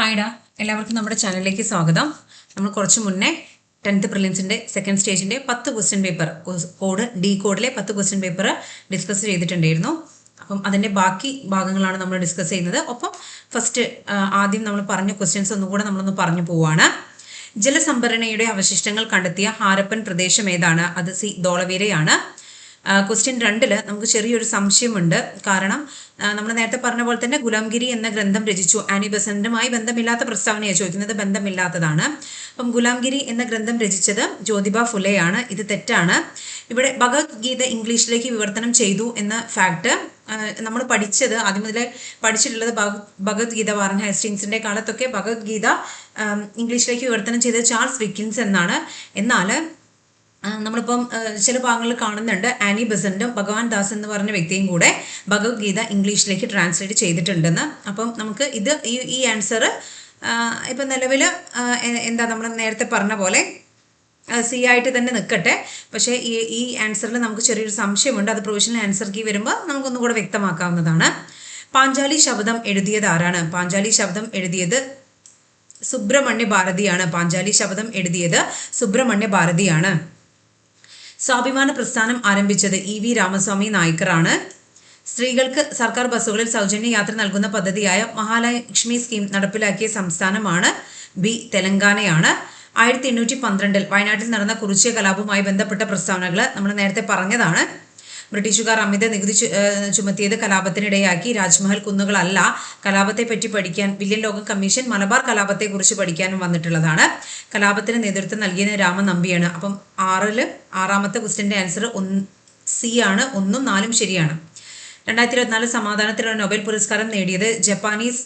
ഹായ്ഡാ എല്ലാവർക്കും നമ്മുടെ ചാനലിലേക്ക് സ്വാഗതം. നമ്മൾ കുറച്ച് മുന്നേ ടെൻത്ത് പ്രിലിംസിന്റെ സെക്കൻഡ് സ്റ്റേജിന്റെ പത്ത് ക്വസ്റ്റ്യൻ പേപ്പർ കോഡ് ഡി കോഡിലെ പത്ത് ക്വസ്റ്റ്യൻ പേപ്പർ ഡിസ്കസ് ചെയ്തിട്ടുണ്ടായിരുന്നു. അപ്പം അതിന്റെ ബാക്കി ഭാഗങ്ങളാണ് നമ്മൾ ഡിസ്കസ് ചെയ്യുന്നത്. ഒപ്പം ഫസ്റ്റ് ആദ്യം നമ്മൾ പറഞ്ഞ ക്വസ്റ്റ്യൻസ് ഒന്നുകൂടെ നമ്മളൊന്ന് പറഞ്ഞു പോവാണ്. ജലസംഭരണയുടെ അവശിഷ്ടങ്ങൾ കണ്ടെത്തിയ ഹാരപ്പൻ പ്രദേശം ഏതാണ്? അത് സി ധോളവീരയാണ് ക്വസ്റ്റ്യൻ രണ്ടിൽ നമുക്ക് ചെറിയൊരു സംശയമുണ്ട്. കാരണം നമ്മൾ നേരത്തെ പറഞ്ഞ പോലെ തന്നെ ഗുലാംഗിരി എന്ന ഗ്രന്ഥം രചിച്ചു. ആനി ബസന്റുമായി ബന്ധമില്ലാത്ത പ്രസ്താവനയാണ് ചോദിക്കുന്നത്. ബന്ധമില്ലാത്തതാണ്. അപ്പം ഗുലാംഗിരി എന്ന ഗ്രന്ഥം രചിച്ചത് ജ്യോതിബ ഫുലെയാണ്. ഇത് തെറ്റാണ്. ഇവിടെ ഭഗവത്ഗീത ഇംഗ്ലീഷിലേക്ക് വിവർത്തനം ചെയ്തു എന്ന ഫാക്ട് നമ്മൾ പഠിച്ചത് ആദ്യം മുതലേ പഠിച്ചിട്ടുള്ളത് ഭഗവത്ഗീത വാറൻ ഹേസ്റ്റിങ്സിന്റെ കാലത്തൊക്കെ ഭഗവത്ഗീത ഇംഗ്ലീഷിലേക്ക് വിവർത്തനം ചെയ്തത് ചാൾസ് വിക്കിൻസ് എന്നാണ്. എന്നാൽ നമ്മളിപ്പം ചില ഭാഗങ്ങളിൽ കാണുന്നുണ്ട്. ആനി ബസന്റും ഭഗവാൻ ദാസ് എന്ന് പറഞ്ഞ വ്യക്തിയും കൂടെ ഭഗവത്ഗീത ഇംഗ്ലീഷിലേക്ക് ട്രാൻസ്ലേറ്റ് ചെയ്തിട്ടുണ്ടെന്ന്. അപ്പം നമുക്ക് ഇത് ഈ ഈ ആൻസർ ഇപ്പം നിലവിൽ എന്താ നമ്മൾ നേരത്തെ പറഞ്ഞ പോലെ സി ആയിട്ട് തന്നെ നിൽക്കട്ടെ പക്ഷേ ഈ ഈ ആൻസറിൽ നമുക്ക് ചെറിയൊരു സംശയമുണ്ട്. അത് പ്രൊവിഷണൽ ആൻസർ കീ വരുമ്പോൾ നമുക്കൊന്നും കൂടെ വ്യക്തമാക്കാവുന്നതാണ്. പാഞ്ചാലി ശബ്ദം എഴുതിയത് ആരാണ്? പാഞ്ചാലി ശബ്ദം എഴുതിയത് സുബ്രഹ്മണ്യ ഭാരതിയാണ്. പാഞ്ചാലി ശബ്ദം എഴുതിയത് സുബ്രഹ്മണ്യ ഭാരതിയാണ്. സ്വാഭിമാന പ്രസ്ഥാനം ആരംഭിച്ചത് ഇ വി രാമസ്വാമി നായ്ക്കറാണ്. സ്ത്രീകൾക്ക് സർക്കാർ ബസ്സുകളിൽ സൗജന്യ യാത്ര നൽകുന്ന പദ്ധതിയായ മഹാലക്ഷ്മി സ്കീം നടപ്പിലാക്കിയ സംസ്ഥാനമാണ് ബി തെലങ്കാനയാണ്. ആയിരത്തി എണ്ണൂറ്റി പന്ത്രണ്ടിൽ വയനാട്ടിൽ നടന്ന കുറിച്യ കലാപവുമായി ബന്ധപ്പെട്ട പ്രസ്താവനകൾ നമ്മൾ നേരത്തെ പറഞ്ഞതാണ്. ബ്രിട്ടീഷുകാർ അമിത നികുതി ചുമത്തിയത് കലാപത്തിനിടയാക്കി. രാജ്മഹൽ കുന്നുകളല്ല കലാപത്തെ പറ്റി പഠിക്കാൻ വില്യൻ ലോക കമ്മീഷൻ മലബാർ കലാപത്തെക്കുറിച്ച് പഠിക്കാനും വന്നിട്ടുള്ളതാണ്. കലാപത്തിന് നേതൃത്വം നൽകിയത് രാമ നമ്പിയാണ്. അപ്പം ആറിൽ ആറാമത്തെ ക്വസ്റ്റിന്റെ ആൻസർ ഒന്ന് സി ആണ്. ഒന്നും നാലും ശരിയാണ്. രണ്ടായിരത്തി ഇരുപത്തിനാല് സമാധാനത്തിനുള്ള നൊബേൽ പുരസ്കാരം നേടിയത് ജപ്പാനീസ്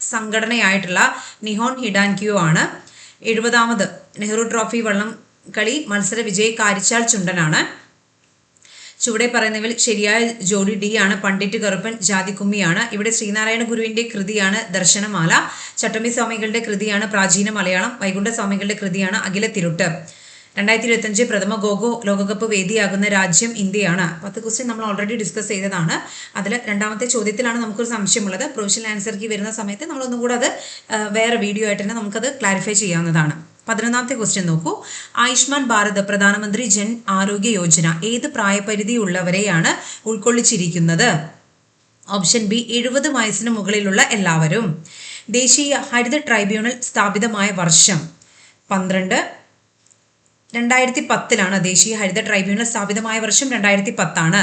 സംഘടനയായിട്ടുള്ള നിഹോൺ ഹിഡാൻക്യു ആണ്. എഴുപതാമത് നെഹ്റു ട്രോഫി വള്ളം കളി മത്സര വിജയ് കാരിച്ചാൽ ചുണ്ടനാണ്. ചുവടെ പറയുന്നവയിൽ ശരിയായ ജോഡി ഡി ആണ് പണ്ഡിറ്റ് കറുപ്പൻ ജാതിക്കുമ്മിയാണ്. ഇവിടെ ശ്രീനാരായണ ഗുരുവിന്റെ കൃതിയാണ് ദർശനമാല. ചട്ടമ്പി സ്വാമികളുടെ കൃതിയാണ് പ്രാചീന മലയാളം. വൈകുണ്ഠ സ്വാമികളുടെ കൃതിയാണ് അഖില തിരുട്ട്. രണ്ടായിരത്തി ഇരുപത്തഞ്ച് പ്രഥമ ഗോഗോ ലോകകപ്പ് വേദിയാകുന്ന രാജ്യം ഇന്ത്യയാണ്. പത്ത് ക്വസ്റ്റ്യൻ നമ്മൾ ഓൾറെഡി ഡിസ്കസ് ചെയ്തതാണ്. അതിൽ രണ്ടാമത്തെ ചോദ്യത്തിലാണ് നമുക്കൊരു സംശയമുള്ളത്. പ്രൊഫഷണൽ ആൻസർക്ക് വരുന്ന സമയത്ത് നമ്മളൊന്നും കൂടെ അത് വേറെ വീഡിയോ ആയിട്ട് തന്നെ നമുക്കത് ക്ലാരിഫൈ ചെയ്യാവുന്നതാണ്. പതിനൊന്നാമത്തെ ക്വസ്റ്റ്യൻ നോക്കൂ. ആയുഷ്മാൻ ഭാരത് പ്രധാനമന്ത്രി ജൻ ആരോഗ്യ യോജന ഏത് പ്രായപരിധി ഉള്ളവരെയാണ് ഉൾക്കൊള്ളിച്ചിരിക്കുന്നത്? ഓപ്ഷൻ ബി എഴുപത് വയസ്സിന് മുകളിലുള്ള എല്ലാവരും. ദേശീയ ഹരിത ട്രൈബ്യൂണൽ സ്ഥാപിതമായ വർഷം പന്ത്രണ്ട്. രണ്ടായിരത്തി പത്തിലാണ് ദേശീയ ഹരിത ട്രൈബ്യൂണൽ സ്ഥാപിതമായ വർഷം രണ്ടായിരത്തി പത്താണ്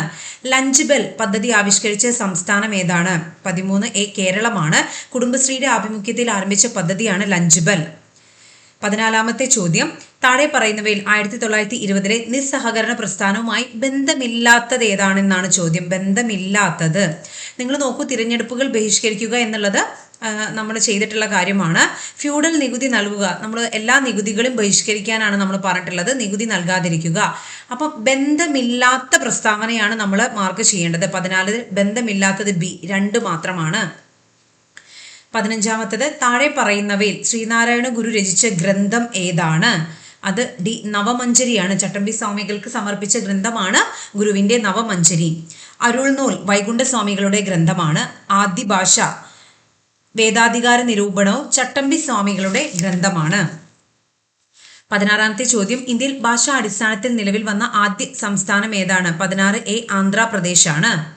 ലഞ്ച് ബെൽ പദ്ധതി ആവിഷ്കരിച്ച സംസ്ഥാനം ഏതാണ്? പതിമൂന്ന് എ കേരളമാണ്. കുടുംബശ്രീയുടെ ആഭിമുഖ്യത്തിൽ ആരംഭിച്ച പദ്ധതിയാണ് ലഞ്ച് ബെൽ പതിനാലാമത്തെ ചോദ്യം. താഴെ പറയുന്നവയിൽ ആയിരത്തി തൊള്ളായിരത്തി ഇരുപതിലെ നിസ്സഹകരണ പ്രസ്ഥാനവുമായി ബന്ധമില്ലാത്തത് ഏതാണെന്നാണ് ചോദ്യം. ബന്ധമില്ലാത്തത്. നിങ്ങൾ നോക്കൂ തിരഞ്ഞെടുപ്പുകൾ ബഹിഷ്കരിക്കുക എന്നുള്ളത് നമ്മൾ ചെയ്തിട്ടുള്ള കാര്യമാണ്. ഫ്യൂഡൽ നികുതി നൽകുക. നമ്മൾ എല്ലാ നികുതികളും ബഹിഷ്കരിക്കാനാണ് നമ്മൾ പറഞ്ഞിട്ടുള്ളത്. നികുതി നൽകാതിരിക്കുക. അപ്പം ബന്ധമില്ലാത്ത പ്രസ്താവനയാണ് നമ്മൾ മാർക്ക് ചെയ്യേണ്ടത്. പതിനാല് ബന്ധമില്ലാത്തത് ബി. രണ്ട് മാത്രമാണ്. പതിനഞ്ചാമത്തത് താഴെ പറയുന്നവയിൽ ശ്രീനാരായണ ഗുരു രചിച്ച ഗ്രന്ഥം ഏതാണ്? അത് ഡി നവമഞ്ചരിയാണ്. ചട്ടമ്പി സ്വാമികൾക്ക് സമർപ്പിച്ച ഗ്രന്ഥമാണ് ഗുരുവിന്റെ നവമഞ്ചരി. അരുൾനൂൽ വൈകുണ്ഠസ്വാമികളുടെ ഗ്രന്ഥമാണ് ആദ്യ ഭാഷ വേദാധികാര നിരൂപണവും ചട്ടമ്പി സ്വാമികളുടെ ഗ്രന്ഥമാണ്. പതിനാറാമത്തെ ചോദ്യം ഇന്ത്യയിൽ ഭാഷാ അടിസ്ഥാനത്തിൽ നിലവിൽ വന്ന ആദ്യ സംസ്ഥാനം ഏതാണ്? പതിനാറ് എ ആന്ധ്രാപ്രദേശാണ്.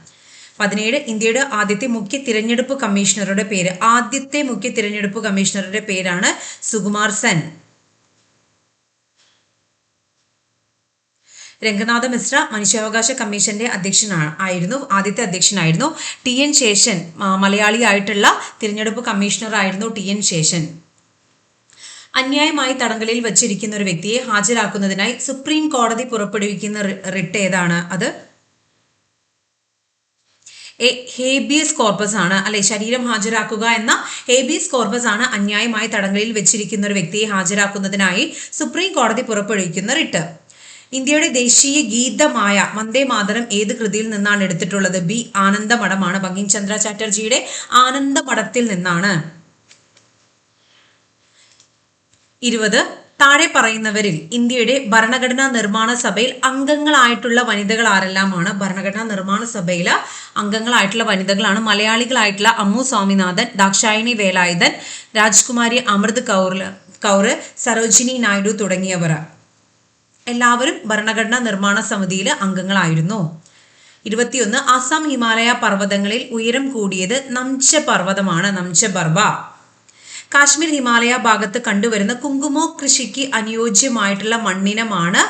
പതിനേഴ് ഇന്ത്യയുടെ ആദ്യത്തെ മുഖ്യ തിരഞ്ഞെടുപ്പ് കമ്മീഷണറുടെ പേര്. ആദ്യത്തെ മുഖ്യ തിരഞ്ഞെടുപ്പ് കമ്മീഷണറുടെ പേരാണ് സുകുമാർ സെൻ. രംഗനാഥ മിശ്ര മനുഷ്യാവകാശ കമ്മീഷന്റെ അധ്യക്ഷനാണ് ആയിരുന്നു ആദ്യത്തെ അധ്യക്ഷനായിരുന്നു. ടി എൻ ശേഷൻ മലയാളിയായിട്ടുള്ള തിരഞ്ഞെടുപ്പ് കമ്മീഷണറായിരുന്നു ടി എൻ ശേഷൻ. അന്യായമായി തടങ്കലിൽ വച്ചിരിക്കുന്ന ഒരു വ്യക്തിയെ ഹാജരാക്കുന്നതിനായി സുപ്രീം കോടതി പുറപ്പെടുവിക്കുന്ന റിട്ട് ഏതാണ് അത്? ഹേബിയസ് കോർപ്പസ് ആണ് അല്ലെ ശരീരം ഹാജരാക്കുക എന്ന ഹേബിയസ് കോർപ്പസ് ആണ് അന്യായമായി തടങ്കലിൽ വെച്ചിരിക്കുന്ന ഒരു വ്യക്തിയെ ഹാജരാക്കുന്നതിനായി സുപ്രീം കോടതി പുറപ്പെടുവിക്കുന്ന റിട്ട്. ഇന്ത്യയുടെ ദേശീയ ഗീതമായ വന്ദേ മാതരം ഏത് കൃതിയിൽ നിന്നാണ് എടുത്തിട്ടുള്ളത്? ബി ആനന്ദമഠമാണ്. ബങ്കിം ചന്ദ്ര ചാറ്റർജിയുടെ ആനന്ദമഠത്തിൽ നിന്നാണ്. ഇരുപത്. താഴെ പറയുന്നവരിൽ ഇന്ത്യയുടെ ഭരണഘടനാ നിർമ്മാണ സഭയിൽ അംഗങ്ങളായിട്ടുള്ള വനിതകൾ ആരെല്ലാമാണ് ഭരണഘടനാ നിർമ്മാണ സഭയിൽ അംഗങ്ങളായിട്ടുള്ള വനിതകളാണ്. മലയാളികളായിട്ടുള്ള അമ്മു സ്വാമിനാഥൻ ദാക്ഷായണി വേലായുധൻ രാജ്കുമാരി അമൃത് കൗർ കൗർ സരോജിനി നായിഡു തുടങ്ങിയവർ. എല്ലാവരും ഭരണഘടനാ നിർമ്മാണ സമിതിയിൽ അംഗങ്ങളായിരുന്നു. ഇരുപത്തിയൊന്ന് അസം ഹിമാലയ പർവതങ്ങളിൽ ഉയരം കൂടിയത് നംച പർവതമാണ്. നംച ബർബ കാശ്മീർ ഹിമാലയ ഭാഗത്ത് കണ്ടുവരുന്ന കുങ്കുമോ കൃഷിക്ക് അനുയോജ്യമായിട്ടുള്ള മണ്ണിനമാണ്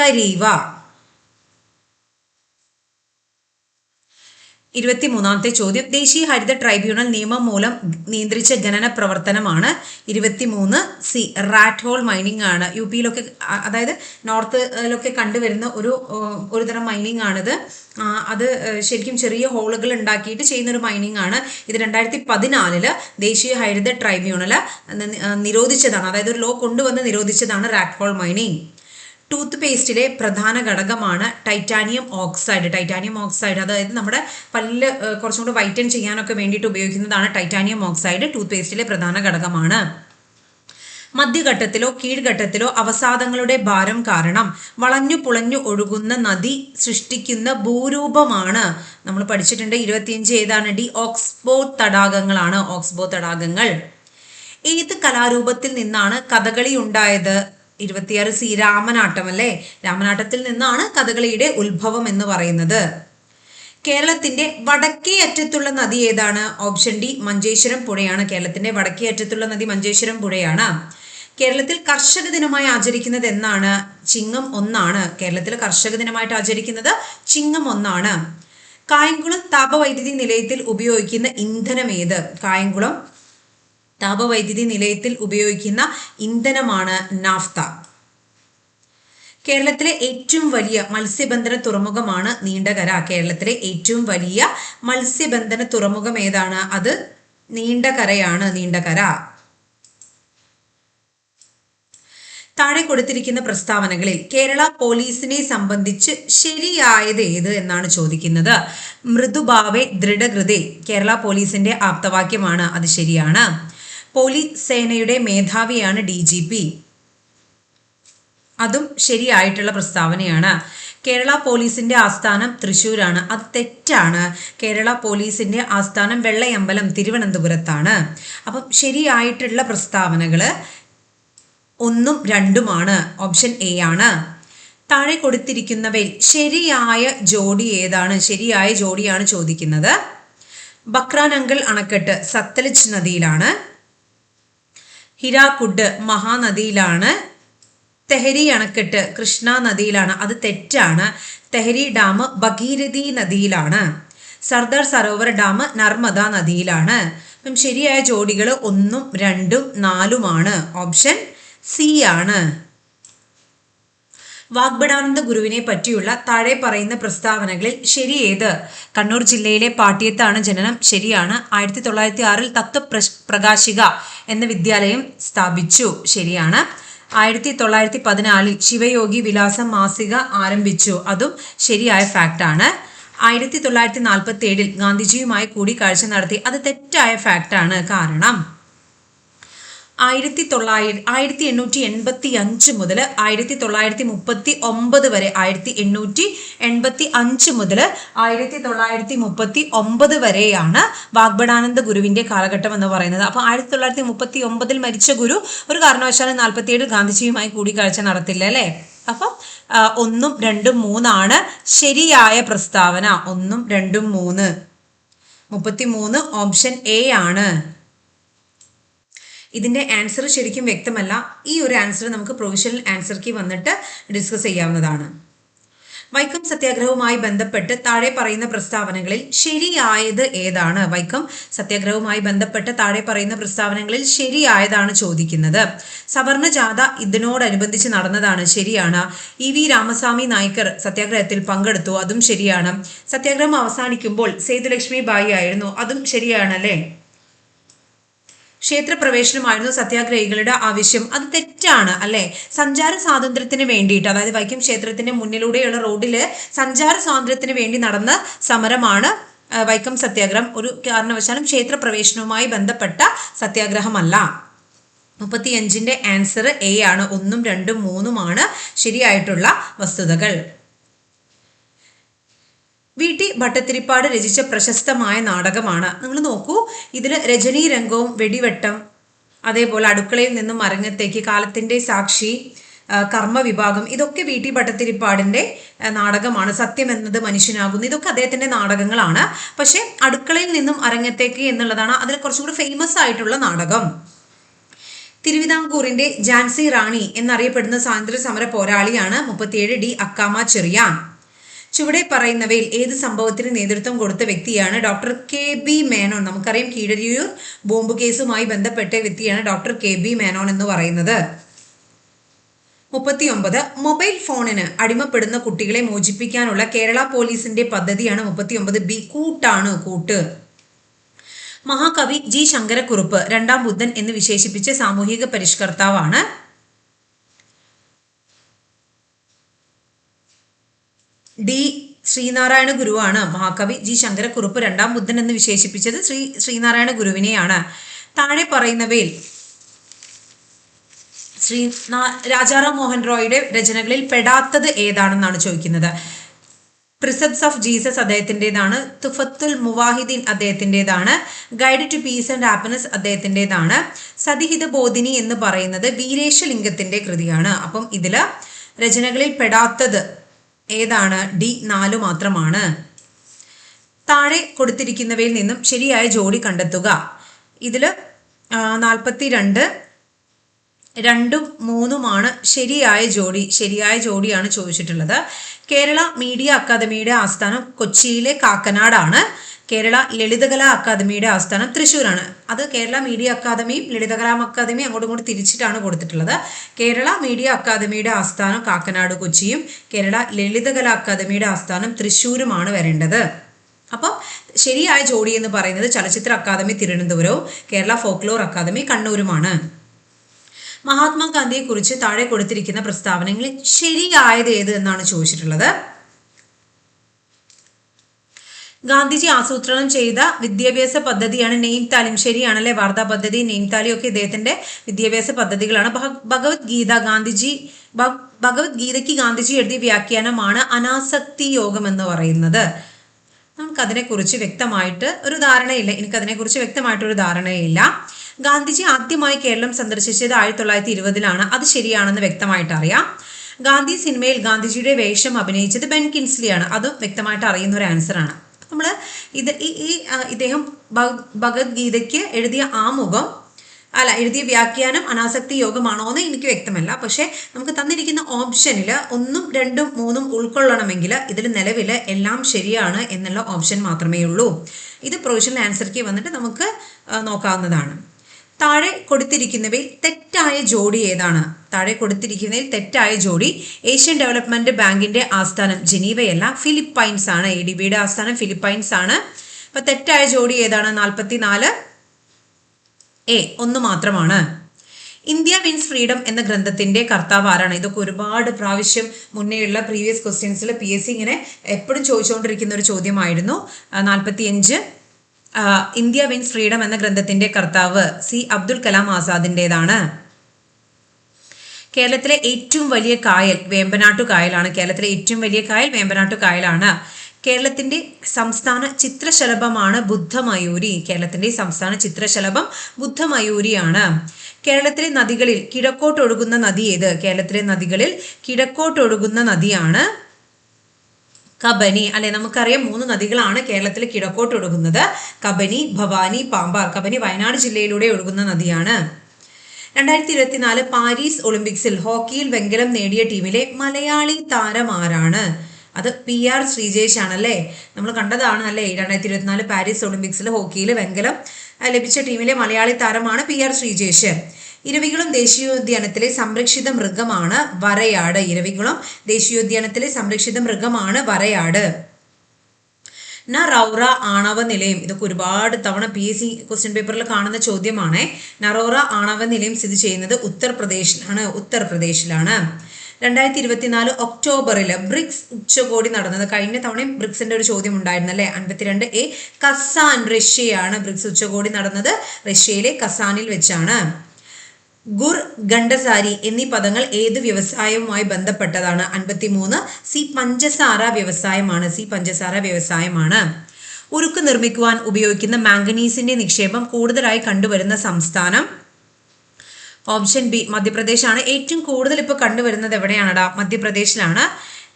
കരീവ. ഇരുപത്തിമൂന്നാമത്തെ ചോദ്യം. ദേശീയ ഹരിത ട്രൈബ്യൂണൽ നിയമം മൂലം നിയന്ത്രിച്ച ഖനന പ്രവർത്തനമാണ് ഇരുപത്തിമൂന്ന് സി റാറ്റ് ഹോൾ മൈനിങ് ആണ്. യു പിയിലൊക്കെ അതായത് നോർത്തിലൊക്കെ കണ്ടുവരുന്ന ഒരു ഒരുതരം ഒരു തരം മൈനിങ് ആണിത്. അത് ശരിക്കും ചെറിയ ഹോളുകൾ ഉണ്ടാക്കിയിട്ട് ചെയ്യുന്ന ഒരു മൈനിങ് ആണ്. ഇത് രണ്ടായിരത്തി പതിനാലിൽ ദേശീയ ഹരിത ട്രൈബ്യൂണൽ നിരോധിച്ചതാണ്. അതായത് ഒരു ലോ കൊണ്ടുവന്ന് നിരോധിച്ചതാണ് റാറ്റ് ഹോൾ മൈനിങ്. ടൂത്ത് പേസ്റ്റിലെ പ്രധാന ഘടകമാണ് ടൈറ്റാനിയം ഓക്സൈഡ്. ടൈറ്റാനിയം ഓക്സൈഡ് അതായത് നമ്മുടെ പല്ല് കുറച്ചും കൂടി വൈറ്റൻ ചെയ്യാനൊക്കെ വേണ്ടിയിട്ട് ഉപയോഗിക്കുന്നതാണ് ടൈറ്റാനിയം ഓക്സൈഡ് ടൂത്ത് പേസ്റ്റിലെ പ്രധാന ഘടകമാണ്. മധ്യഘട്ടത്തിലോ കീഴ്ഘട്ടത്തിലോ അവസാദങ്ങളുടെ ഭാരം കാരണം വളഞ്ഞു പുളഞ്ഞു ഒഴുകുന്ന നദി സൃഷ്ടിക്കുന്ന ഭൂരൂപമാണ്. നമ്മൾ പഠിച്ചിട്ടുണ്ട് ഇരുപത്തിയഞ്ച് ഏതാണ്? ഡി ഓക്സ്ബോ തടാകങ്ങളാണ് ഓക്സ്ബോ തടാകങ്ങൾ. ഏത് കലാരൂപത്തിൽ നിന്നാണ് കഥകളി ഉണ്ടായത്? ഇരുപത്തിയാറ് സി രാമനാട്ടം അല്ലേ രാമനാട്ടത്തിൽ നിന്നാണ് കഥകളിയുടെ ഉത്ഭവം എന്ന് പറയുന്നത്. കേരളത്തിന്റെ വടക്കേ അറ്റത്തുള്ള നദി ഏതാണ്? ഓപ്ഷൻ ഡി മഞ്ചേശ്വരം പുഴയാണ്. കേരളത്തിന്റെ വടക്കേ അറ്റത്തുള്ള നദി മഞ്ചേശ്വരം പുഴയാണ്. കേരളത്തിൽ കർഷക ദിനമായി ആചരിക്കുന്നത് എന്നാണ്? ചിങ്ങം ഒന്നാണ്. കേരളത്തിൽ കർഷക ദിനമായിട്ട് ആചരിക്കുന്നത് ചിങ്ങം ഒന്നാണ്. കായംകുളം താപവൈദ്യുതി നിലയത്തിൽ ഉപയോഗിക്കുന്ന ഇന്ധനം ഏത്? കായംകുളം താപവൈദ്യുതി നിലയത്തിൽ ഉപയോഗിക്കുന്ന ഇന്ധനമാണ് നാഫ്ത. കേരളത്തിലെ ഏറ്റവും വലിയ മത്സ്യബന്ധന തുറമുഖമാണ് നീണ്ടകര. കേരളത്തിലെ ഏറ്റവും വലിയ മത്സ്യബന്ധന തുറമുഖം ഏതാണ്? അത് നീണ്ടകരയാണ് നീണ്ടകര. താഴെ കൊടുത്തിരിക്കുന്ന പ്രസ്താവനകളിൽ കേരള പോലീസിനെ സംബന്ധിച്ച് ശരിയായത് ഏത് എന്നാണ് ചോദിക്കുന്നത്. മൃദുഭാവെ ദൃഢകൃതി കേരള പോലീസിന്റെ ആപ്തവാക്യമാണ് അത് ശരിയാണ്. പോലീസ് സേനയുടെ മേധാവിയാണ് ഡി ജി പി. അതും ശരിയായിട്ടുള്ള പ്രസ്താവനയാണ്. കേരള പോലീസിന്റെ ആസ്ഥാനം തൃശൂരാണ്. അത് തെറ്റാണ്. കേരള പോലീസിന്റെ ആസ്ഥാനം വെള്ളയമ്പലം തിരുവനന്തപുരത്താണ്. അപ്പം ശരിയായിട്ടുള്ള പ്രസ്താവനകൾ ഒന്നും രണ്ടുമാണ്. ഓപ്ഷൻ എ ആണ്. താഴെ കൊടുത്തിരിക്കുന്നവയിൽ ശരിയായ ജോഡി ഏതാണ്? ശരിയായ ജോഡിയാണ് ചോദിക്കുന്നത്. ബക്രാനങ്കൽ അണക്കെട്ട് സത്ലജ് നദിയിലാണ്. ഹിരാക്കുഡ് മഹാനദിയിലാണ്. തെഹരി അണക്കെട്ട് കൃഷ്ണ നദിയിലാണ്. അത് തെറ്റാണ്. തെഹരി ഡാം ഭഗീരഥി നദിയിലാണ്. സർദാർ സരോവർ ഡാം നർമ്മദ നദിയിലാണ്. അപ്പം ശരിയായ ജോഡികൾ ഒന്നും രണ്ടും നാലുമാണ്. ഓപ്ഷൻ സി ആണ്. വാഗ്ബടാനന്ദ ഗുരുവിനെ പറ്റിയുള്ള താഴെ പറയുന്ന പ്രസ്താവനകളിൽ ശരി ഏത് കണ്ണൂർ ജില്ലയിലെ പാട്ട്യത്താണ് ജനനം. ശരിയാണ്. ആയിരത്തി തൊള്ളായിരത്തി ആറിൽ പ്രകാശിക എന്ന വിദ്യാലയം സ്ഥാപിച്ചു. ശരിയാണ്. ആയിരത്തി തൊള്ളായിരത്തി പതിനാലിൽ ശിവയോഗി വിലാസം മാസിക ആരംഭിച്ചു. അതും ശരിയായ ഫാക്റ്റാണ്. ആയിരത്തി തൊള്ളായിരത്തി നാൽപ്പത്തി ഏഴിൽ ഗാന്ധിജിയുമായി കൂടിക്കാഴ്ച നടത്തി. അത് തെറ്റായ ഫാക്റ്റാണ്. കാരണം ആയിരത്തി തൊള്ളായിരത്തി ആയിരത്തി എണ്ണൂറ്റി എൺപത്തി അഞ്ച് മുതൽ ആയിരത്തി തൊള്ളായിരത്തി മുപ്പത്തി ഒമ്പത് വരെ ആയിരത്തി എണ്ണൂറ്റി എൺപത്തി അഞ്ച് മുതൽ ആയിരത്തി തൊള്ളായിരത്തി മുപ്പത്തി ഒമ്പത് വരെയാണ് വാഗ്ബടാനന്ദ ഗുരുവിന്റെ കാലഘട്ടം എന്ന് പറയുന്നത്. അപ്പോൾ ആയിരത്തി തൊള്ളായിരത്തി മുപ്പത്തി ഒമ്പതിൽ മരിച്ച ഗുരു ഒരു കാരണവശാലും നാൽപ്പത്തിയേഴ് ഗാന്ധിജിയുമായി കൂടിക്കാഴ്ച നടത്തില്ല അല്ലേ? അപ്പം ഒന്നും രണ്ടും മൂന്നാണ് ശരിയായ പ്രസ്താവന. ഒന്നും രണ്ടും മൂന്ന്. മുപ്പത്തി മൂന്ന് ഓപ്ഷൻ എ ആണ്. ഇതിന്റെ ആൻസർ ശരിക്കും വ്യക്തമല്ല. ഈ ഒരു ആൻസർ നമുക്ക് പ്രൊവിഷണൽ ആൻസർ കീ വന്നിട്ട് ഡിസ്കസ് ചെയ്യാവുന്നതാണ്. വൈക്കം സത്യാഗ്രഹവുമായി ബന്ധപ്പെട്ട് താഴെ പറയുന്ന പ്രസ്താവനകളിൽ ശരിയായത് ഏതാണ്? വൈക്കം സത്യാഗ്രഹവുമായി ബന്ധപ്പെട്ട് താഴെ പറയുന്ന പ്രസ്താവനകളിൽ ശരിയായതാണ് ചോദിക്കുന്നത്. സവർണ ജാഥ ഇതിനോടനുബന്ധിച്ച് നടന്നതാണ്. ശരിയാണ്. ഇ വി രാമസ്വാമി നായ്ക്കർ സത്യാഗ്രഹത്തിൽ പങ്കെടുത്തു. അതും ശരിയാണ്. സത്യാഗ്രഹം അവസാനിക്കുമ്പോൾ സേതുലക്ഷ്മി ബായി ആയിരുന്നു. അതും ശരിയാണല്ലേ? ക്ഷേത്രപ്രവേശനമായിരുന്നു സത്യാഗ്രഹികളുടെ ആവശ്യം. അത് തെറ്റാണ് അല്ലെ? സഞ്ചാര സ്വാതന്ത്ര്യത്തിന് വേണ്ടിയിട്ട് അതായത് വൈക്കം ക്ഷേത്രത്തിന്റെ മുന്നിലൂടെയുള്ള റോഡിൽ സഞ്ചാര സ്വാതന്ത്ര്യത്തിന് വേണ്ടി നടന്ന സമരമാണ് വൈക്കം സത്യാഗ്രഹം. ഒരു കാരണവശാലും ക്ഷേത്രപ്രവേശനവുമായി ബന്ധപ്പെട്ട സത്യാഗ്രഹമല്ല. മുപ്പത്തിയഞ്ചിന്റെ ആൻസർ എ ആണ്. ഒന്നും രണ്ടും മൂന്നുമാണ് ശരിയായിട്ടുള്ള വസ്തുതകൾ. വി ടി ഭട്ടത്തിരിപ്പാട് രചിച്ച പ്രശസ്തമായ നാടകമാണ്. നിങ്ങൾ നോക്കൂ ഇതിൽ രജനീ രംഗവും വെടിവെട്ടം അതേപോലെ അടുക്കളയിൽ നിന്നും അരങ്ങത്തേക്ക് കാലത്തിന്റെ സാക്ഷി കർമ്മവിഭാഗം ഇതൊക്കെ വി ടി ഭട്ടത്തിരിപ്പാടിന്റെ നാടകമാണ്. സത്യം എന്നത് മനുഷ്യനാകുന്നു. ഇതൊക്കെ അദ്ദേഹത്തിന്റെ നാടകങ്ങളാണ്. പക്ഷേ അടുക്കളയിൽ നിന്നും അരങ്ങത്തേക്ക് എന്നുള്ളതാണ് അതിൽ കുറച്ചുകൂടി ഫേമസ് ആയിട്ടുള്ള നാടകം. തിരുവിതാംകൂറിന്റെ ജാൻസി റാണി എന്നറിയപ്പെടുന്ന സ്വാതന്ത്ര്യ സമര പോരാളിയാണ് മുപ്പത്തിയേഴ് ഡി അക്കാമ ചെറിയാൻ. ചുവടെ പറയുന്നവയിൽ ഏത് സംഭവത്തിന് നേതൃത്വം കൊടുത്ത വ്യക്തിയാണ് ഡോക്ടർ കെ ബി മേനോൻ? നമുക്കറിയാം കീഴരിയൂർ ബോംബ് കേസുമായി ബന്ധപ്പെട്ട വ്യക്തിയാണ് ഡോക്ടർ കെ ബി മേനോൻ എന്ന് പറയുന്നത്. മുപ്പത്തിയൊമ്പത് മൊബൈൽ ഫോണിന് അടിമപ്പെടുന്ന കുട്ടികളെ മോചിപ്പിക്കാനുള്ള കേരള പോലീസിന്റെ പദ്ധതിയാണ് മുപ്പത്തിയൊമ്പത് ബി കൂട്ടാണ് കൂട്ട്. മഹാകവി ജി ശങ്കരക്കുറുപ്പ് രണ്ടാം ബുദ്ധൻ എന്ന് വിശേഷിപ്പിച്ച സാമൂഹിക പരിഷ്കർത്താവാണ്. ഡി ശ്രീനാരായണ ഗുരുവാണ് മഹാകവി ജി ശങ്കരക്കുറുപ്പ് രണ്ടാം ബുദ്ധൻ എന്ന് വിശേഷിപ്പിച്ചത്. ശ്രീ ശ്രീനാരായണ ഗുരുവിനെയാണ്. താഴെ പറയുന്നവയിൽ ശ്രീ രാജാറാം മോഹൻ റോയുടെ രചനകളിൽ പെടാത്തത് ഏതാണെന്നാണ് ചോദിക്കുന്നത്. പ്രിസപ്സ് ഓഫ് ജീസസ് അദ്ദേഹത്തിന്റെതാണ് Tuhfatul Muwahiddin അദ്ദേഹത്തിന്റെതാണ് guide to peace and happiness അദ്ദേഹത്തിന്റെതാണ് Satihita Bodhini എന്ന് പറയുന്നത് വീരേശലിംഗത്തിന്റെ കൃതിയാണ്. അപ്പം ഇതിൽ രചനകളിൽ പെടാത്തത് ഏതാണ്? ഡി നാല് മാത്രമാണ്. താഴെ കൊടുത്തിരിക്കുന്നവയിൽ നിന്നും ശരിയായ ജോഡി കണ്ടെത്തുക. ഇതിൽ നാൽപ്പത്തി രണ്ട് രണ്ടും മൂന്നുമാണ് ശരിയായ ജോഡി. ശരിയായ ജോഡിയാണ് ചോദിച്ചിട്ടുള്ളത്. കേരള മീഡിയ അക്കാദമിയുടെ ആസ്ഥാനം കൊച്ചിയിലെ കാക്കനാടാണ്. കേരള ലളിതകലാ അക്കാദമിയുടെ ആസ്ഥാനം തൃശ്ശൂരാണ്. അത് കേരള മീഡിയ അക്കാദമിയും ലളിതകലാ അക്കാദമിയും അങ്ങോട്ടും ഇങ്ങോട്ടും തിരിച്ചിട്ടാണ് കൊടുത്തിട്ടുള്ളത്. കേരള മീഡിയ അക്കാദമിയുടെ ആസ്ഥാനം കാക്കനാട് കൊച്ചിയും കേരള ലളിതകലാ അക്കാദമിയുടെ ആസ്ഥാനം തൃശ്ശൂരുമാണ് വരേണ്ടത്. അപ്പം ശരിയായ ജോഡി എന്ന് പറയുന്നത് ചലച്ചിത്ര അക്കാദമി തിരുവനന്തപുരവും കേരള ഫോക്ലോർ അക്കാദമി കണ്ണൂരുമാണ്. മഹാത്മാഗാന്ധിയെക്കുറിച്ച് താഴെ കൊടുത്തിരിക്കുന്ന പ്രസ്താവനകളിൽ ശരിയായത് ഏത് എന്നാണ് ചോദിച്ചിട്ടുള്ളത്. ഗാന്ധിജി ആസൂത്രണം ചെയ്ത വിദ്യാഭ്യാസ പദ്ധതിയാണ് നെയിം താലിം. ശരിയാണല്ലേ? വാർത്താ പദ്ധതി നെയിം താലിം ഒക്കെ ഇദ്ദേഹത്തിന്റെ വിദ്യാഭ്യാസ പദ്ധതികളാണ്. ഭഗ- ഭഗവത്ഗീത ഗാന്ധിജി ഭഗവത്ഗീതയ്ക്ക് ഗാന്ധിജി എഴുതിയ വ്യാഖ്യാനമാണ് അനാസക്തി യോഗം എന്ന് പറയുന്നത്. നമുക്കതിനെക്കുറിച്ച് വ്യക്തമായിട്ട് ഒരു ധാരണയില്ല. എനിക്കതിനെക്കുറിച്ച് വ്യക്തമായിട്ടൊരു ധാരണയില്ല. ഗാന്ധിജി ആദ്യമായി കേരളം സന്ദർശിച്ചത് ആയിരത്തി തൊള്ളായിരത്തി ഇരുപതിലാണ് അത് ശരിയാണെന്ന് വ്യക്തമായിട്ട് അറിയാം. ഗാന്ധി സിനിമയിൽ ഗാന്ധിജിയുടെ വേഷം അഭിനയിച്ചത് ബെൻ കിൻസ്ലിയാണ്. അതും വ്യക്തമായിട്ട് അറിയുന്ന ഒരു ആൻസറാണ്. നമ്മൾ ഇത് ഈ ഈ ഇദ്ദേഹം ഭഗ- ഭഗവത്ഗീതയ്ക്ക് എഴുതിയ ആമുഖം അല്ല എഴുതിയ വ്യാഖ്യാനം അനാസക്തി യോഗമാണോ എന്ന് എനിക്ക് വ്യക്തമല്ല. പക്ഷേ നമുക്ക് തന്നിരിക്കുന്ന ഓപ്ഷനിൽ ഒന്നും രണ്ടും മൂന്നും ഉൾക്കൊള്ളണമെങ്കിൽ ഇതിൽ നിലവിൽ എല്ലാം ശരിയാണ് എന്നുള്ള ഓപ്ഷൻ മാത്രമേ ഉള്ളൂ. ഇത് പ്രൊവിഷണൽ ആൻസർക്ക് വന്നിട്ട് നമുക്ക് നോക്കാവുന്നതാണ്. താഴെ കൊടുത്തിരിക്കുന്നവയിൽ തെറ്റായ ജോഡി ഏതാണ്? താഴെ കൊടുത്തിരിക്കുന്നതിൽ തെറ്റായ ജോഡി. ഏഷ്യൻ ഡെവലപ്മെന്റ് ബാങ്കിന്റെ ആസ്ഥാനം ജനീവയല്ല. ഫിലിപ്പൈൻസ് ആണ്. എ ഡി ബിയുടെ ആസ്ഥാനം ഫിലിപ്പൈൻസ് ആണ്. അപ്പൊ തെറ്റായ ജോഡി ഏതാണ്? നാൽപ്പത്തി നാല് എ ഒന്ന് മാത്രമാണ്. ഇന്ത്യ വിൻസ് ഫ്രീഡം എന്ന ഗ്രന്ഥത്തിന്റെ കർത്താവ് ആരാണ്? ഇതൊക്കെ ഒരുപാട് പ്രാവശ്യം മുന്നേയുള്ള പ്രീവിയസ് ക്വസ്റ്റ്യൻസിൽ പി എസ് സി ഇങ്ങനെ എപ്പോഴും ചോദിച്ചുകൊണ്ടിരിക്കുന്ന ഒരു ചോദ്യമായിരുന്നു. നാൽപ്പത്തി അഞ്ച് ഇന്ത്യ വിൻസ് ഫ്രീഡം എന്ന ഗ്രന്ഥത്തിന്റെ കർത്താവ് സി അബ്ദുൽ കലാം ആസാദിന്റെതാണ് കേരളത്തിലെ ഏറ്റവും വലിയ കായൽ വേമ്പനാട്ടു കായലാണ്. കേരളത്തിലെ ഏറ്റവും വലിയ കായൽ വേമ്പനാട്ടു കായലാണ്. കേരളത്തിന്റെ സംസ്ഥാന ചിത്രശലഭമാണ് ബുദ്ധമയൂരി. കേരളത്തിന്റെ സംസ്ഥാന ചിത്രശലഭം ബുദ്ധമയൂരിയാണ്. കേരളത്തിലെ നദികളിൽ കിഴക്കോട്ടൊഴുകുന്ന നദി ഏത്? കേരളത്തിലെ നദികളിൽ കിഴക്കോട്ടൊഴുകുന്ന നദിയാണ് കബനി. അല്ലെ നമുക്കറിയാം മൂന്ന് നദികളാണ് കേരളത്തിൽ കിഴക്കോട്ട് ഒഴുകുന്നത്. കബനി ഭവാനി പാമ്പാർ. കബനി വയനാട് ജില്ലയിലൂടെ ഒഴുകുന്ന നദിയാണ്. രണ്ടായിരത്തി ഇരുപത്തിനാല് പാരീസ് ഒളിമ്പിക്സിൽ ഹോക്കിയിൽ വെങ്കലം നേടിയ ടീമിലെ മലയാളി താരം ആരാണ്? അത് പി ആർ ശ്രീജേഷ് ആണല്ലേ നമ്മൾ കണ്ടതാണ് അല്ലേ? രണ്ടായിരത്തി ഇരുപത്തിനാല് പാരീസ് ഒളിമ്പിക്സിൽ ഹോക്കിയിൽ വെങ്കലം ലഭിച്ച ടീമിലെ മലയാളി താരമാണ് പി ആർ ശ്രീജേഷ്. ഇരവികുളം ദേശീയോദ്യാനത്തിലെ സംരക്ഷിത മൃഗമാണ് വരയാട്. ഇരവികുളം ദേശീയോദ്യാനത്തിലെ സംരക്ഷിത മൃഗമാണ് വരയാട്. നറൗറ ആണവ നിലയം. ഇതൊക്കെ ഒരുപാട് തവണ പി എസ് സി ക്വസ്റ്റ്യൻ പേപ്പറിൽ കാണുന്ന ചോദ്യമാണ്. നറോറ ആണവ നിലയം സ്ഥിതി ചെയ്യുന്നത് ഉത്തർപ്രദേശിലാണ് ഉത്തർപ്രദേശിലാണ്. രണ്ടായിരത്തി ഇരുപത്തിനാല് ഒക്ടോബറിൽ ബ്രിക്സ് ഉച്ചകോടി നടന്നത്. കഴിഞ്ഞ തവണയും ബ്രിക്സിന്റെ ഒരു ചോദ്യം ഉണ്ടായിരുന്നു അല്ലേ അൻപത്തിരണ്ട് എ കസാൻ റഷ്യയാണ് ബ്രിക്സ് ഉച്ചകോടി നടന്നത്. റഷ്യയിലെ കസാനിൽ വെച്ചാണ്. ഗുർ ഗണ്ഡസാരി എന്നീ പദങ്ങൾ ഏത് വ്യവസായവുമായി ബന്ധപ്പെട്ടതാണ്? അൻപത്തിമൂന്ന്. സി പഞ്ചസാര വ്യവസായമാണ്. സി പഞ്ചസാര വ്യവസായമാണ്. ഉരുക്ക് നിർമ്മിക്കുവാൻ ഉപയോഗിക്കുന്ന മാംഗനീസിന്റെ നിക്ഷേപം കൂടുതലായി കണ്ടുവരുന്ന സംസ്ഥാനം? ഓപ്ഷൻ ബി മധ്യപ്രദേശാണ്. ഏറ്റവും കൂടുതൽ ഇപ്പോൾ കണ്ടുവരുന്നത് എവിടെയാണടാ? മധ്യപ്രദേശിലാണ്.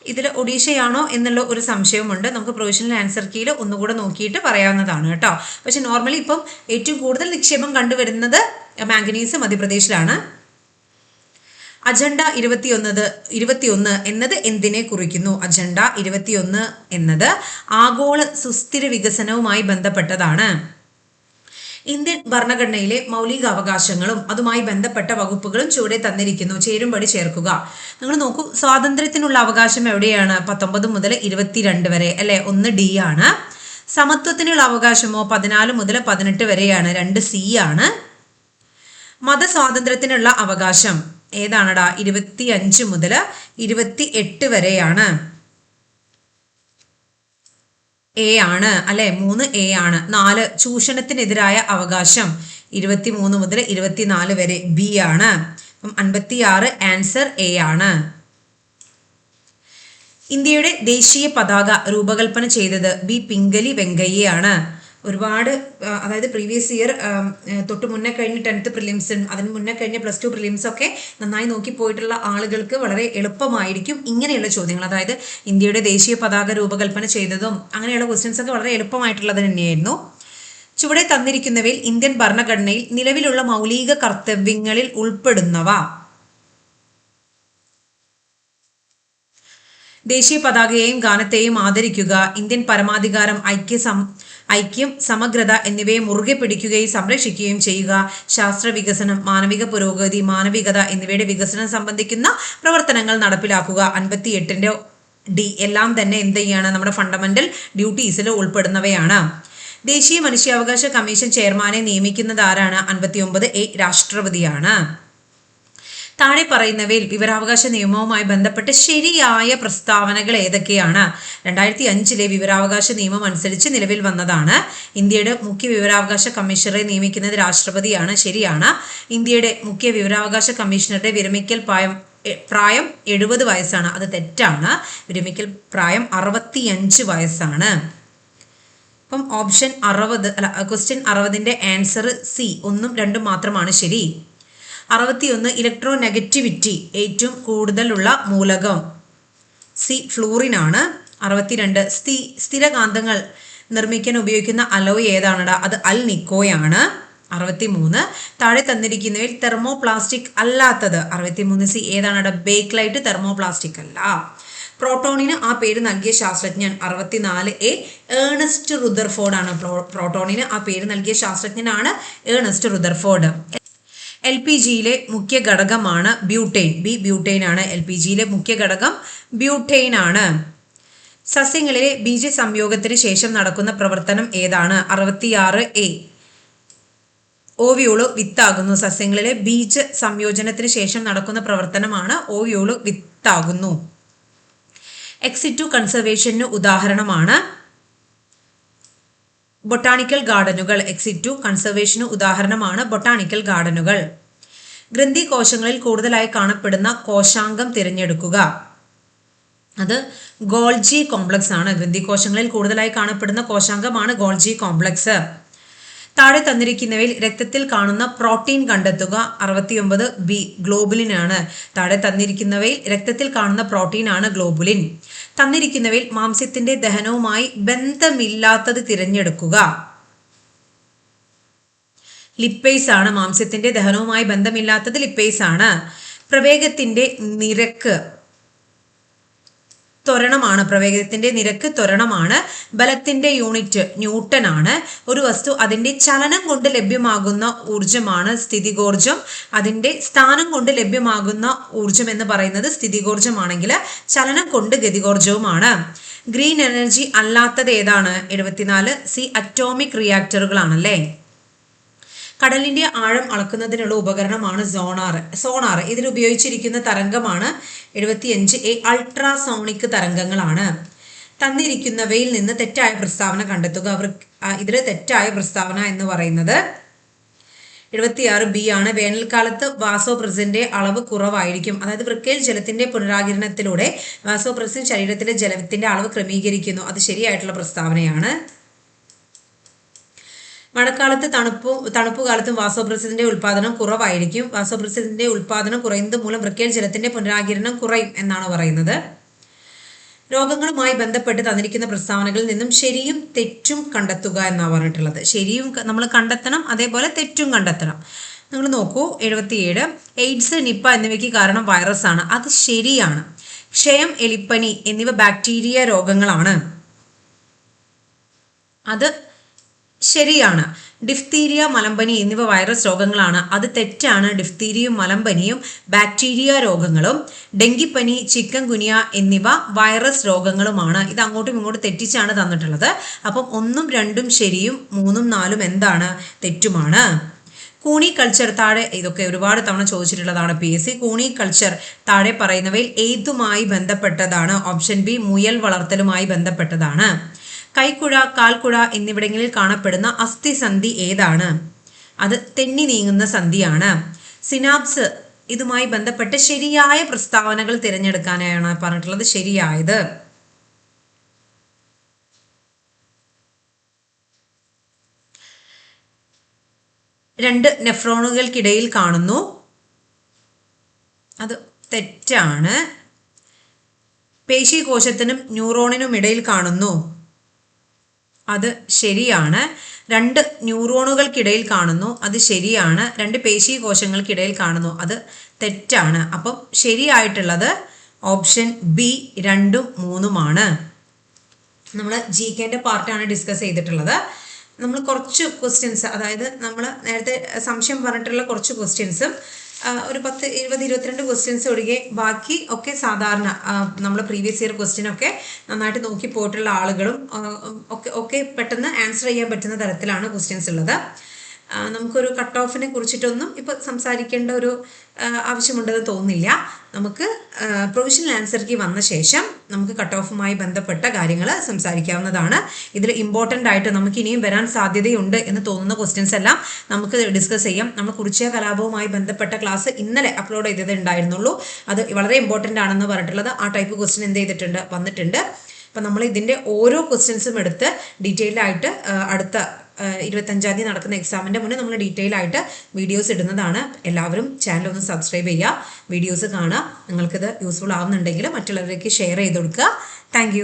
ഇതിൽ ഒഡീഷയാണോ എന്നുള്ള ഒരു സംശയമുണ്ട് നമുക്ക് പ്രൊവിഷണൽ ആൻസർ കീയിൽ ഒന്നുകൂടെ നോക്കിയിട്ട് പറയാവുന്നതാണ് കേട്ടോ. പക്ഷെ നോർമലി ഇപ്പം ഏറ്റവും കൂടുതൽ നിക്ഷേപം കണ്ടുവരുന്നത് മാംഗനീസ് മധ്യപ്രദേശിലാണ്. അജണ്ട ഇരുപത്തിയൊന്നത് ഇരുപത്തിയൊന്ന് എന്നത് എന്തിനെ കുറിക്കുന്നു? അജണ്ട ഇരുപത്തിയൊന്ന് എന്നത് ആഗോള സുസ്ഥിര വികസനവുമായി ബന്ധപ്പെട്ടതാണ്. ഇന്ത്യൻ ഭരണഘടനയിലെ മൗലികാവകാശങ്ങളും അതുമായി ബന്ധപ്പെട്ട വകുപ്പുകളും ചുവടെ തന്നിരിക്കുന്നു. ചേരുംപടി ചേർക്കുക. നിങ്ങൾ നോക്കൂ സ്വാതന്ത്ര്യത്തിനുള്ള അവകാശം എവിടെയാണ്? പത്തൊമ്പത് മുതൽ ഇരുപത്തിരണ്ട് വരെ അല്ലെ? ഒന്ന് ഡി ആണ്. സമത്വത്തിനുള്ള അവകാശമോ? പതിനാല് മുതൽ പതിനെട്ട് വരെയാണ്. രണ്ട് സി ആണ്. മതസ്വാതന്ത്ര്യത്തിനുള്ള അവകാശം ഏതാണടാ? ഇരുപത്തി അഞ്ച് മുതൽ ഇരുപത്തി എട്ട് വരെയാണ്. എ ആണ് അല്ലെ? മൂന്ന് എ ആണ്. നാല് ചൂഷണത്തിനെതിരായ അവകാശം. ഇരുപത്തി മൂന്ന് മുതൽ ഇരുപത്തിനാല് വരെ ബി ആണ്. അപ്പം അൻപത്തി ആറ് ആൻസർ എ ആണ്. ഇന്ത്യയുടെ ദേശീയ പതാക രൂപകൽപ്പന ചെയ്തത് ബി പിംഗലി വെങ്കയ്യയാണ്. ഒരുപാട് അതായത് പ്രീവിയസ് ഇയർ തൊട്ട് മുന്നേ കഴിഞ്ഞ് ടെൻത്ത് പ്രിലിംസും അതിന് മുന്നേ കഴിഞ്ഞ പ്ലസ് ടു പ്രിലിംസ് ഒക്കെ നന്നായി നോക്കി പോയിട്ടുള്ള ആളുകൾക്ക് വളരെ എളുപ്പമായിരിക്കും ഇങ്ങനെയുള്ള ചോദ്യങ്ങൾ. അതായത് ഇന്ത്യയുടെ ദേശീയ പതാക രൂപകൽപ്പന ചെയ്തതും അങ്ങനെയുള്ള ക്വസ്റ്റ്യൻസ് ഒക്കെ വളരെ എളുപ്പമായിട്ടുള്ളത് തന്നെയായിരുന്നു. ചുവടെ തന്നിരിക്കുന്നവയിൽ ഇന്ത്യൻ ഭരണഘടനയിൽ നിലവിലുള്ള മൗലിക കർത്തവ്യങ്ങളിൽ ഉൾപ്പെടുന്നവ. ദേശീയ പതാകയെയും ഗാനത്തെയും ആദരിക്കുക ഇന്ത്യൻ പരമാധികാരം ഐക്യ ഐക്യം സമഗ്രത എന്നിവയെ മുറുകെ പിടിക്കുകയും സംരക്ഷിക്കുകയും ചെയ്യുക. ശാസ്ത്ര വികസനം മാനവിക പുരോഗതി മാനവികത എന്നിവയുടെ വികസനം സംബന്ധിക്കുന്ന പ്രവർത്തനങ്ങൾ നടപ്പിലാക്കുക. അൻപത്തി എട്ടിന്റെ ഡി എല്ലാം തന്നെ എന്ത് ചെയ്യാണ്? നമ്മുടെ ഫണ്ടമെന്റൽ ഡ്യൂട്ടീസിൽ ഉൾപ്പെടുന്നവയാണ്. ദേശീയ മനുഷ്യാവകാശ കമ്മീഷൻ ചെയർമാനെ നിയമിക്കുന്നത് ആരാണ്? അൻപത്തിയൊമ്പത് എ രാഷ്ട്രപതിയാണ്. താഴെ പറയുന്നവയിൽ വിവരാവകാശ നിയമവുമായി ബന്ധപ്പെട്ട് ശരിയായ പ്രസ്താവനകൾ ഏതൊക്കെയാണ്? രണ്ടായിരത്തി അഞ്ചിലെ വിവരാവകാശ നിയമം അനുസരിച്ച് നിലവിൽ വന്നതാണ്. ഇന്ത്യയുടെ മുഖ്യ വിവരാവകാശ കമ്മീഷണറെ നിയമിക്കുന്നത് രാഷ്ട്രപതിയാണ്. ശരിയാണ്. ഇന്ത്യയുടെ മുഖ്യ വിവരാവകാശ കമ്മീഷണറുടെ വിരമിക്കൽ പ്രായം പ്രായം എഴുപത് വയസ്സാണ്. അത് തെറ്റാണ്. വിരമിക്കൽ പ്രായം അറുപത്തിയഞ്ച് വയസ്സാണ്. അപ്പം ഓപ്ഷൻ അറുപത് അല്ല ക്വസ്റ്റ്യൻ അറുപതിന്റെ ആൻസർ സി. ഒന്നും രണ്ടും മാത്രമാണ് ശരി. അറുപത്തിയൊന്ന് ഇലക്ട്രോ നെഗറ്റിവിറ്റി ഏറ്റവും കൂടുതലുള്ള മൂലകം. സി ഫ്ലൂറിനാണ് അറുപത്തിരണ്ട് സ്ഥി സ്ഥിരകാന്തങ്ങൾ നിർമ്മിക്കാൻ ഉപയോഗിക്കുന്ന അലോയ് ഏതാണടാ? അത് അൽ നിക്കോയാണ്. അറുപത്തിമൂന്ന് താഴെ തന്നിരിക്കുന്നവയിൽ തെർമോപ്ലാസ്റ്റിക് അല്ലാത്തത്. അറുപത്തിമൂന്ന് സി ഏതാണടാ? ബേക്ക് ലൈറ്റ് തെർമോപ്ലാസ്റ്റിക് അല്ല. പ്രോട്ടോണിന് ആ പേര് നൽകിയ ശാസ്ത്രജ്ഞൻ അറുപത്തിനാല് എ ഏണസ്റ്റ് റുദർഫോർഡ് ആണ് പ്രോ- പ്രോട്ടോണിന് ആ പേര് നൽകിയ ശാസ്ത്രജ്ഞനാണ് ഏണസ്റ്റ് റുദർഫോർഡ്. എൽ പി ജിയിലെ മുഖ്യ ഘടകമാണ് ബ്യൂട്ടെയിൻ ബി ബ്യൂട്ടെയിൻ ആണ് എൽ പി ജിയിലെ മുഖ്യ ഘടകം. ബ്യൂട്ടെയിൻ ആണ് സസ്യങ്ങളിലെ ബീജ സംയോഗത്തിന് ശേഷം നടക്കുന്ന പ്രവർത്തനം ഏതാണ്? അറുപത്തിയാറ് എ. ഓവിയോൾ വിത്താകുന്നു. സസ്യങ്ങളിലെ ബീജ സംയോജനത്തിന് ശേഷം നടക്കുന്ന പ്രവർത്തനമാണ് ഓവിയോൾ വിത്താകുന്നു. എക്സിറ്റു കൺസർവേഷന് ഉദാഹരണമാണ്. ബൊട്ടാണിക്കൽ ഗാർഡനുകൾ എക്സിറ്റ് ടു കൺസർവേഷന് ഉദാഹരണമാണ് ബൊട്ടാണിക്കൽ ഗാർഡനുകൾ. ഗ്രന്ഥി കോശങ്ങളിൽ കൂടുതലായി കാണപ്പെടുന്ന കോശാംഗം തിരഞ്ഞെടുക്കുക. അത് ഗോൾജി കോംപ്ലക്സ് ആണ്. ഗ്രന്ഥി കോശങ്ങളിൽ കൂടുതലായി കാണപ്പെടുന്ന കോശാംഗമാണ് ഗോൾജി കോംപ്ലക്സ്. താഴെ തന്നിരിക്കുന്നവയിൽ രക്തത്തിൽ കാണുന്ന പ്രോട്ടീൻ കണ്ടെത്തുക അറുപത്തിയൊമ്പത് ബി ഗ്ലോബുലിൻ ആണ് താഴെ തന്നിരിക്കുന്നവയിൽ രക്തത്തിൽ കാണുന്ന പ്രോട്ടീൻ ആണ് ഗ്ലോബുലിൻ. തന്നിരിക്കുന്നവയിൽ മാംസ്യത്തിന്റെ ദഹനവുമായി ബന്ധമില്ലാത്തത് തിരഞ്ഞെടുക്കുക. ലിപ്പേസ് ആണ്. മാംസ്യത്തിന്റെ ദഹനവുമായി ബന്ധമില്ലാത്തത് ലിപ്പേസ് ആണ്. പ്രവേഗത്തിന്റെ നിരക്ക് ത്വരണമാണ്. പ്രവേഗത്തിന്റെ നിരക്ക് ത്വരണമാണ്. ബലത്തിന്റെ യൂണിറ്റ് ന്യൂട്ടൺ ആണ് ഒരു വസ്തു അതിന്റെ ചലനം കൊണ്ട് ലഭ്യമാകുന്ന ഊർജമാണ് സ്ഥിതികോർജം അതിന്റെ സ്ഥാനം കൊണ്ട് ലഭ്യമാകുന്ന ഊർജം എന്ന് പറയുന്നത് സ്ഥിതികോർജമാണെങ്കിൽ ചലനം കൊണ്ട് ഗതികോർജവുമാണ് ഗ്രീൻ എനർജി അല്ലാത്തത് ഏതാണ്? എഴുപത്തിനാല് സി അറ്റോമിക് റിയാക്ടറുകളാണല്ലേ? കടലിന്റെ ആഴം അളക്കുന്നതിനുള്ള ഉപകരണമാണ് സോണാർ സോണാർ ഇതിൽ ഉപയോഗിച്ചിരിക്കുന്ന തരംഗമാണ് എഴുപത്തിയഞ്ച് എ അൾട്രാസോണിക് തരംഗങ്ങളാണ്. തന്നിരിക്കുന്നവയിൽ നിന്ന് തെറ്റായ പ്രസ്താവന കണ്ടെത്തുക. അവർ ഇതിൽ തെറ്റായ പ്രസ്താവന എന്ന് പറയുന്നത് എഴുപത്തിയാറ് ബി ആണ്. വേനൽക്കാലത്ത് വാസോപ്രസിന്റെ അളവ് കുറവായിരിക്കും. അതായത് വൃക്കയിൽ ജലത്തിന്റെ പുനരാകിരണത്തിലൂടെ വാസോപ്രസിൻ ശരീരത്തിലെ ജലത്തിന്റെ അളവ് ക്രമീകരിക്കുന്നു. അത് ശരിയായിട്ടുള്ള പ്രസ്താവനയാണ്. മഴക്കാലത്ത് തണുപ്പ് തണുപ്പ് കാലത്തും വാസോപ്രസിന്റെ ഉൽപാദനം കുറവായിരിക്കും. വാസോപ്രസിന്റെ ഉൽപാദനം കുറയുന്നത് മൂലം വൃക്കേൽ ജലത്തിന്റെ പുനരാകിരണം കുറയും എന്നാണ് പറയുന്നത്. രോഗങ്ങളുമായി ബന്ധപ്പെട്ട് തന്നിരിക്കുന്ന പ്രസ്താവനകളിൽ നിന്നും ശരിയും തെറ്റും കണ്ടെത്തുക എന്നാണ് പറഞ്ഞിട്ടുള്ളത്. ശരിയും നമ്മൾ കണ്ടെത്തണം അതേപോലെ തെറ്റും കണ്ടെത്തണം. നിങ്ങൾ നോക്കൂ എഴുപത്തിയേഴ് എയ്ഡ്സ് നിപ്പ എന്നിവയ്ക്ക് കാരണം വൈറസ് ആണ് അത് ശരിയാണ്. ക്ഷയം എലിപ്പനി എന്നിവ ബാക്ടീരിയ രോഗങ്ങളാണ്. അത് ശരിയാണ്. ഡിഫ്തീരിയ മലമ്പനി എന്നിവ വൈറസ് രോഗങ്ങളാണ്. അത് തെറ്റാണ്. ഡിഫ്തീരിയും മലമ്പനിയും ബാക്ടീരിയ രോഗങ്ങളും ഡെങ്കിപ്പനി ചിക്കൻ ഗുനിയ എന്നിവ വൈറസ് രോഗങ്ങളുമാണ്. ഇത് അങ്ങോട്ടും ഇങ്ങോട്ടും തെറ്റിച്ചാണ് തന്നിട്ടുള്ളത്. അപ്പം ഒന്നും രണ്ടും ശരിയും മൂന്നും നാലും എന്താണ്? തെറ്റുമാണ്. കൂണി കൾച്ചർ താഴെ ഇതൊക്കെ ഒരുപാട് തവണ ചോദിച്ചിട്ടുള്ളതാണ് പി എസ് സി കൂണി കൾച്ചർ താഴെ പറയുന്നവയിൽ ഏതുമായി ബന്ധപ്പെട്ടതാണ്? ഓപ്ഷൻ ബി മുയൽ വളർത്തലുമായി ബന്ധപ്പെട്ടതാണ്. കൈക്കുഴ കാൽക്കുഴ എന്നിവിടങ്ങളിൽ കാണപ്പെടുന്ന അസ്ഥിസന്ധി ഏതാണ്? അത് തെന്നി നീങ്ങുന്ന സന്ധിയാണ്. സിനാപ്സ് ഇതുമായി ബന്ധപ്പെട്ട് ശരിയായ പ്രസ്താവനകൾ തിരഞ്ഞെടുക്കാനാണ് പറഞ്ഞിട്ടുള്ളത്. ശരിയായത്. രണ്ട് നെഫ്രോണുകൾക്കിടയിൽ കാണുന്നു. അത് തെറ്റാണ്. പേശി കോശത്തിനും ന്യൂറോണിനും ഇടയിൽ കാണുന്നു. അത് ശരിയാണ്. രണ്ട് ന്യൂറോണുകൾക്കിടയിൽ കാണുന്നു അത് ശരിയാണ്. രണ്ട് പേശീകോശങ്ങൾക്കിടയിൽ കാണുന്നു അത് തെറ്റാണ്. അപ്പം ശരിയായിട്ടുള്ളത് ഓപ്ഷൻ ബി രണ്ടും മൂന്നുമാണ്. നമ്മൾ ജി കെന്റെ പാർട്ടാണ് ഡിസ്കസ് ചെയ്തിട്ടുള്ളത്. നമ്മൾ കുറച്ച് ക്വസ്റ്റ്യൻസ് അതായത് നമ്മൾ നേരത്തെ സംശയം പറഞ്ഞിട്ടുള്ള കുറച്ച് ക്വസ്റ്റ്യൻസും ഒരു പത്ത് ഇരുപത് ഇരുപത്തിരണ്ട് ക്വസ്റ്റ്യൻസ് ഒഴികെ ബാക്കി ഒക്കെ സാധാരണ നമ്മൾ പ്രീവിയസ് ഇയർ ക്വസ്റ്റ്യൻ ഒക്കെ നന്നായിട്ട് നോക്കി പോയിട്ടുള്ള ആളുകളും ഒക്കെ ഒക്കെ പെട്ടെന്ന് ആൻസർ ചെയ്യാൻ പറ്റുന്ന തരത്തിലാണ് ക്വസ്റ്റ്യൻസ് ഉള്ളത്. നമുക്കൊരു കട്ട് ഓഫിനെ കുറിച്ചിട്ടൊന്നും ഇപ്പോൾ സംസാരിക്കേണ്ട ഒരു ആവശ്യമുണ്ടെന്ന് തോന്നില്ല. നമുക്ക് പ്രൊവിഷണൽ ആൻസർ കീ വന്ന ശേഷം നമുക്ക് കട്ട് ഓഫുമായി ബന്ധപ്പെട്ട കാര്യങ്ങൾ സംസാരിക്കാവുന്നതാണ്. ഇതിൽ ഇമ്പോർട്ടന്റ് ആയിട്ട് നമുക്ക് ഇനിയും വരാൻ സാധ്യതയുണ്ട് എന്ന് തോന്നുന്ന ക്വസ്റ്റ്യൻസ് എല്ലാം നമുക്ക് ഡിസ്കസ് ചെയ്യാം. നമ്മൾ കുറിച്ച കലാപവുമായി ബന്ധപ്പെട്ട ക്ലാസ് ഇന്നലെ അപ്ലോഡ് ചെയ്തത് ഉണ്ടായിരുന്നുള്ളൂ. അത് വളരെ ഇമ്പോർട്ടന്റ് ആണെന്ന് പറഞ്ഞിട്ടുള്ളത് ആ ടൈപ്പ് ക്വസ്റ്റ്യൻ എന്ത് ചെയ്തിട്ടുണ്ട്? വന്നിട്ടുണ്ട്. അപ്പം നമ്മൾ ഇതിന്റെ ഓരോ ക്വസ്റ്റ്യൻസും എടുത്ത് ഡീറ്റെയിൽഡായിട്ട് അടുത്ത ഇരുപത്തഞ്ചാം തീയതി നടക്കുന്ന എക്സാമിന്റെ മുന്നേ നമ്മൾ ഡീറ്റെയിൽ ആയിട്ട് വീഡിയോസ് ഇടുന്നതാണ്. എല്ലാവരും ചാനൽ ഒന്ന് സബ്സ്ക്രൈബ് ചെയ്യുക. വീഡിയോസ് കാണുക. നിങ്ങൾക്കിത് യൂസ്ഫുൾ ആവുന്നുണ്ടെങ്കിൽ മറ്റുള്ളവരിലേക്ക് ഷെയർ ചെയ്ത് കൊടുക്കുക. താങ്ക്